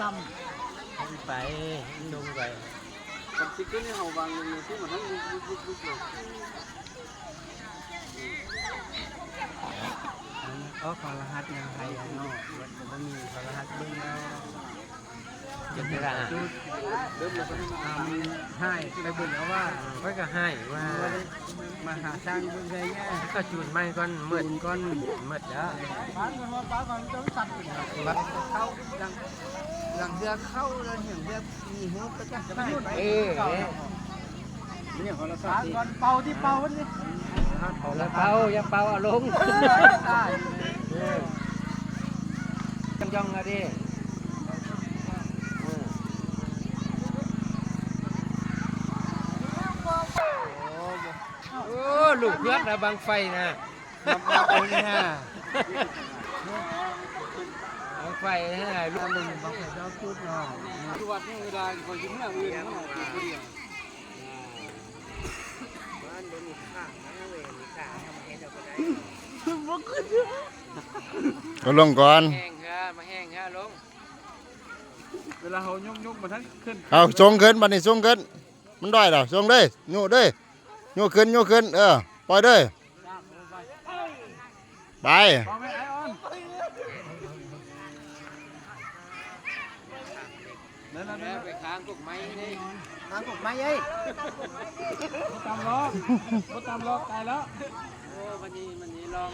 ต่ไปลงไปกับซิกเกอร์นี่เขาวางลงในที่เหมือนทั้งลุกลุกลุกลุกเลยอ๋อคอรหัสยังไทยอะเนอกมันมีคอรหัสบึ้งแล้ว จะเป็นอะไรเวลยก็ให้มาอ่ามันให้ไปบิ่งเอาว่าค่อยก็ให้ว่ามาหาสร้างบิ่งได้แง่ก็จูนไม่ก่อนมืดก่อนมืดจ้ะป้าก่อนว่าป้าก่อนต้องสั่นอยู่นะเข้าหลังหลังเรือเข้าแล้วเห็นเรือมีหัวก็จะไปไปเออเนี่ยขาละสัป้าก่อนเป่าที่เป่าวันนี้อย่าเป่าอย่าเป่าอาลงได้จังย่องอะดิโอ้ ลูกเพื่อนนะบางไฟนะนับนับเอาเนี่ยฮะบางไฟนะลูกถ้ามึงบอกให้เราพูดเนาะทุกวันนี้เวลาคนยิ้มหน้าอื่นมันออกตัวเดียวก็ลงก่อนแห้งฮะมาแห้งฮะลงเวลาเขายกยกมาทั้งขึ้นเอาส่งขึ้นบัดนี้ส่งขึ้นมันได้แล้วส่งเลยโยกเลยโยกขึ้นโยกขึ้นเออ ปล่อยเลยไปเอาไหมไอออนนั่นนั่นแล้วไปค้างกุกไม้นี่ทางกฎหมายเอ้ยตามล้อรถตามล้อตายแล้วโอ้วันนี้วันนี้ลอง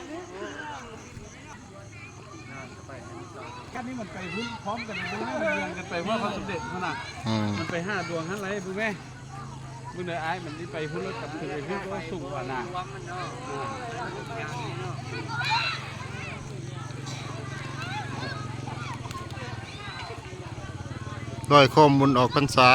กันนี้มันไปหุ้นพร้อมกันดูนะมันเรียงกันไปว่าเขาสำเร็จขนาดอืมมันไปห้าดวงหันไรบุ้แม่ บุ้เนยไอ้มันที่ไปหุ้นรถกับถึงไปหุ้นก็สูงกว่าน่ะด้อยข้อยโคมบุญออกพรรษา